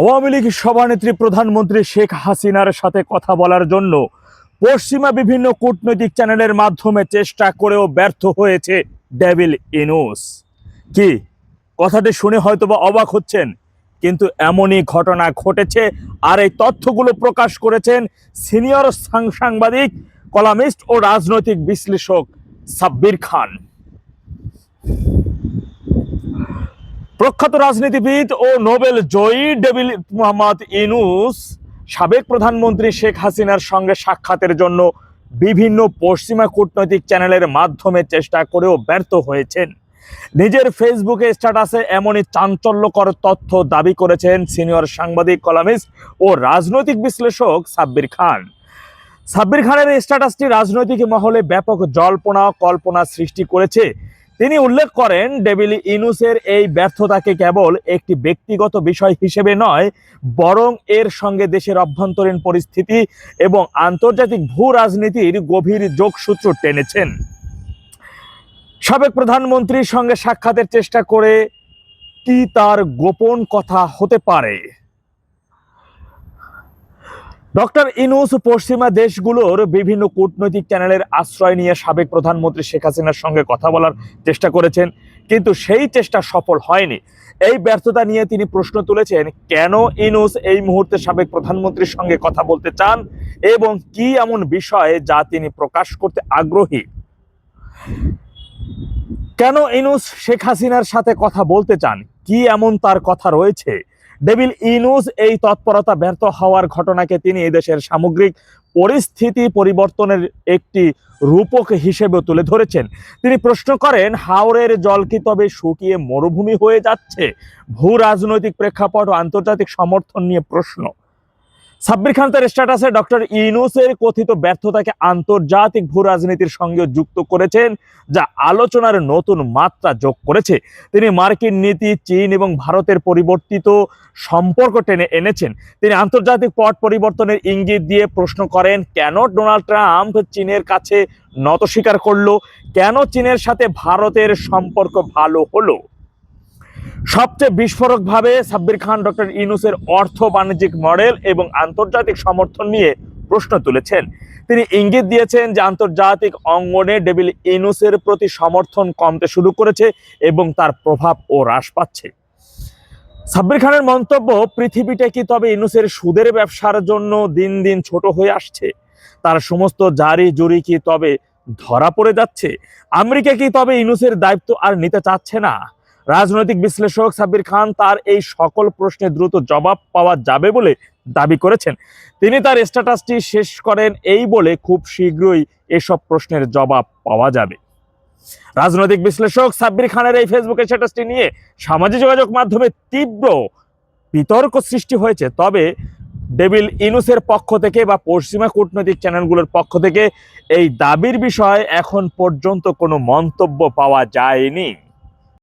আওয়ামী লীগ সভানেত্রী প্রধানমন্ত্রী শেখ হাসিনার সাথে কথা বলার জন্য পশ্চিমা বিভিন্ন কূটনৈতিক চ্যানেলের মাধ্যমে চেষ্টা করেও ব্যর্থ হয়েছে ডেভিল ইনুস। কি? কথাটি শুনে হয়তোবা অবাক হচ্ছেন, কিন্তু এমনই ঘটনা ঘটেছে আর এই তথ্যগুলো প্রকাশ করেছেন সিনিয়র সাংবাদিক, কলামিস্ট ও রাজনৈতিক বিশ্লেষক সাব্বির খান। প্রখ্যাত রাজনীতিবিদ ও নোবেল জয়ী ডেভিল মোহাম্মদ ইনুস সাবেক প্রধানমন্ত্রী শেখ হাসিনার সঙ্গে সাক্ষাতের জন্য বিভিন্ন পশ্চিমা কূটনৈতিক চ্যানেলের মাধ্যমে চেষ্টা করেও ব্যর্থ হয়েছেন। নিজের ফেসবুকে স্ট্যাটাসে এমনই চাঞ্চল্যকর তথ্য দাবি করেছেন সিনিয়র সাংবাদিক, কলামিস্ট ও রাজনৈতিক বিশ্লেষক সাব্বির খান। সাব্বির খানের স্ট্যাটাসটি রাজনৈতিক মহলে ব্যাপক জল্পনা, কল্পনা সৃষ্টি করেছে। তিনি উল্লেখ করেন, ডেভিলি ইনুসের এই ব্যর্থতাকে কেবল একটি ব্যক্তিগত বিষয় হিসেবে নয়, বরং এর সঙ্গে দেশের অভ্যন্তরীণ পরিস্থিতি এবং আন্তর্জাতিক ভূ রাজনীতির গভীর যোগসূত্র টেনেছেন। সাবেক প্রধানমন্ত্রীর সঙ্গে সাক্ষাতের চেষ্টা করে কি তার গোপন কথা হতে পারে? ডক্টর ইনুস পশ্চিমা দেশগুলোর বিভিন্ন কূটনৈতিক চ্যানেলের আশ্রয় নিয়ে সাবেক প্রধানমন্ত্রী শেখ হাসিনার সঙ্গে কথা বলার চেষ্টা করেছেন, কিন্তু সেই চেষ্টা সফল হয়নি। এই ব্যর্থতা নিয়ে তিনি প্রশ্ন তুলেছেন, কেন ইনুস এই মুহূর্তে সাবেক প্রধানমন্ত্রীর সঙ্গে কথা বলতে চান এবং কি এমন বিষয় যা তিনি প্রকাশ করতে আগ্রহী? কেন ইনুস শেখ হাসিনার সাথে কথা বলতে চান? কি এমন তার কথা রয়েছে? ডেভিল ইনুস এই তৎপরতা ব্যর্থ হওয়ার ঘটনাকে তিনি এদেশের সামগ্রিক পরিস্থিতি পরিবর্তনের একটি রূপক হিসেবে তুলে ধরেছেন। তিনি প্রশ্ন করেন, হাওরের জল কি তবে শুকিয়ে মরুভূমি হয়ে যাচ্ছে? ভূ রাজনৈতিক প্রেক্ষাপট ও আন্তর্জাতিক সমর্থন নিয়ে প্রশ্ন। সাব্বির খান তার স্ট্যাটাসে ডক্টর ইনুসের কথিত ব্যর্থতাকে আন্তর্জাতিক ভূ রাজনীতির সঙ্গে যুক্ত করেছেন, যা আলোচনার নতুন মাত্রা যোগ করেছে। তিনি মার্কিন নীতি, চীন এবং ভারতের পরিবর্তিত সম্পর্ক টেনে এনেছেন। তিনি আন্তর্জাতিক পট পরিবর্তনের ইঙ্গিত দিয়ে প্রশ্ন করেন, কেন ডোনাল্ড ট্রাম্প চীনের কাছে নত স্বীকার করল? কেন চীনের সাথে ভারতের সম্পর্ক ভালো হলো? সবচেয়ে বিস্ফোরকভাবে সাব্বির খান, ডক্টর ইনুসের অর্থ বাণিজ্যিক মডেল এবং আন্তর্জাতিক সমর্থন নিয়ে প্রশ্ন তুলেছেন। তিনি ইঙ্গিত দিয়েছেন যে আন্তর্জাতিক অঙ্গনে ডেভিল ইনুসের প্রতি সমর্থন কমতে শুরু করেছে এবং তার প্রভাব ও হ্রাস পাচ্ছে। সাব্বির খানের মন্তব্য, পৃথিবীটা কি তবে ইনুসের সুদের ব্যবসার জন্য দিন দিন ছোট হয়ে আসছে? তার সমস্ত জারি জুরি কি তবে ধরা পড়ে যাচ্ছে? আমেরিকা কি তবে ইনুসের দায়িত্ব আর নিতে চাচ্ছে না? রাজনৈতিক বিশ্লেষক সাব্বির খান তার এই সকল প্রশ্নে দ্রুত জবাব পাওয়া যাবে বলে দাবি করেছেন। তিনি তার স্ট্যাটাসটি শেষ করেন এই বলে খুব শীঘ্রই এসব প্রশ্নের জবাব পাওয়া যাবে। রাজনৈতিক বিশ্লেষক সাব্বির খানের এই ফেসবুকের স্ট্যাটাসটি নিয়ে সামাজিক যোগাযোগ মাধ্যমে তীব্র বিতর্ক সৃষ্টি হয়েছে। তবে ডেভিল ইনুসের পক্ষ থেকে বা পশ্চিমা কূটনৈতিক চ্যানেলগুলোর পক্ষ থেকে এই দাবির বিষয়ে এখন পর্যন্ত কোনো মন্তব্য পাওয়া যায়নি।